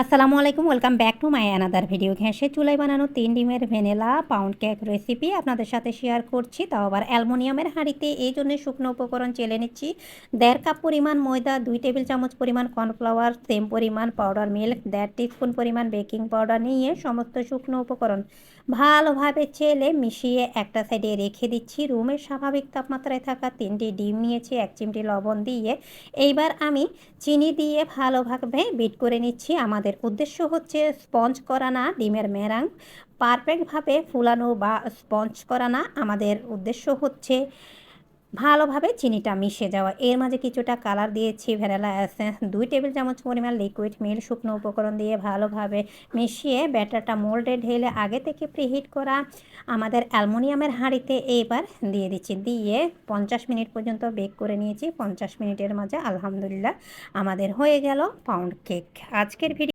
আসসালামু আলাইকুম, welcome back to my another video. ঘ্যাসে চুলাই বানানো তিন ডিমের ভ্যানিলা, পাউন্ড কেক রেসিপি আপনাদের সাথে শেয়ার করছি। তাও আবার অ্যালমোনিয়ামের হাঁড়িতে এই জন্য শুকনো উপকরণ চেলে নিচ্ছি। দেড় কাপ পরিমাণ ময়দা, দুই টেবিল চামচ পরিমাণ কর্নফ্লাওয়ার, সেম পরিমাণ পাউডার মিল্ক দেড় টিস্পুন পরিমাণ বেকিং পাউডার নিয়ে সমস্ত শুকনো উপকরণ ভালোভাবে চেলে মিশিয়ে একটা সাইডে রেখে দিচ্ছি। রুমের স্বাভাবিক তাপমাত্রায় থাকা তিনটি ডিম নিয়েছি, এক চিমটি লবণ দিয়ে। এইবার আমি চিনি দিয়ে ভালোভাবে বিট করে নিচ্ছি। আমাদের উদ্দেশ্য হচ্ছে স্পঞ্জ করা না, ডিমের মেরাং। পারফেক্টভাবে ফুলানো বা স্পঞ্জ করা না, আমাদের উদ্দেশ্য হচ্ছে ভালোভাবে চিনিটা মিশে যাওয়া। এর মাঝে কিছুটা কালার দিয়েছি, ভ্যানিলা এসেন্স, দুই টেবিল চামচ পরিমাণ লিকুইড মিল, শুকনো উপকরণ দিয়ে ভালোভাবে মিশিয়ে ব্যাটারটা মোল্ডে ঢেলে আগে থেকে প্রিহিট করা। আমাদের অ্যালমোনিয়ামের হাঁড়িতে এইবার দিয়ে দিচ্ছি, দিয়ে পঞ্চাশ মিনিট পর্যন্ত বেক করে নিয়েছি। পঞ্চাশ মিনিটের মাঝে আলহামদুলিল্লাহ আমাদের হয়ে গেল পাউন্ড কেক। আজকের ভিডিও